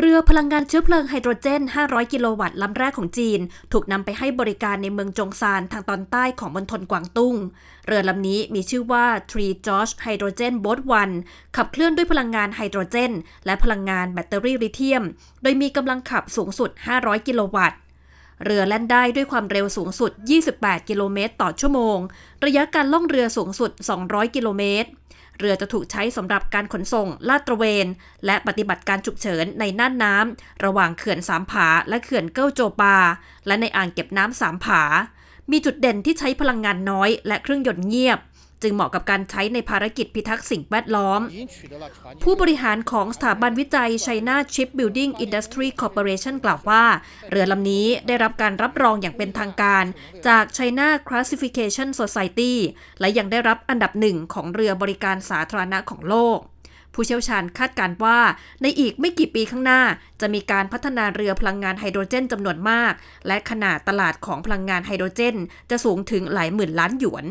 เรือพลังงานเชื้อเพลิงไฮโดรเจน 500 กิโลวัตต์ลำแรกของจีน ถูกนำไปให้บริการในเมืองจงซานทางตอนใต้ของมณฑลกวางตุ้ง เรือลำนี้มีชื่อว่า Tree George Hydrogen Boat 1ขับเคลื่อนด้วยพลังงานไฮโดรเจน และพลังงานแบตเตอรี่ลิเธียม โดยมีกำลังขับสูงสุด 500 กิโลวัตต์เรือแล่นได้ด้วยความเร็วสูงสุด 28 กิโลเมตรต่อชั่วโมง ระยะการล่องเรือสูงสุด 200 กิโลเมตร เรือจะถูกใช้สำหรับการขนส่ง ลาดตระเวน และปฏิบัติการฉุกเฉินในน่านน้ำระหว่างเขื่อนสามผา และเขื่อนเก้าโจปา และในอ่างเก็บน้ำสามผา มีจุดเด่นที่ใช้พลังงานน้อย และเครื่องยนต์เงียบ จึงเหมาะกับการใช้ในภารกิจพิทักษ์สิ่งแวดล้อม ผู้บริหารของสถาบันวิจัย China Ship Building Industry Corporation กล่าวว่า เรือลำนี้ได้รับการรับรองอย่างเป็นทางการ จาก China Classification Society และยังได้รับอันดับหนึ่งของเรือบริการสาธารณะของโลก ผู้เชี่ยวชาญคาดการณ์ว่า ในอีกไม่กี่ปีข้างหน้า จะมีการพัฒนาเรือพลังงานไฮโดรเจนจำนวนมาก และขนาดตลาดของพลังงานไฮโดรเจน จะสูงถึงหลายหมื่นล้านหยวน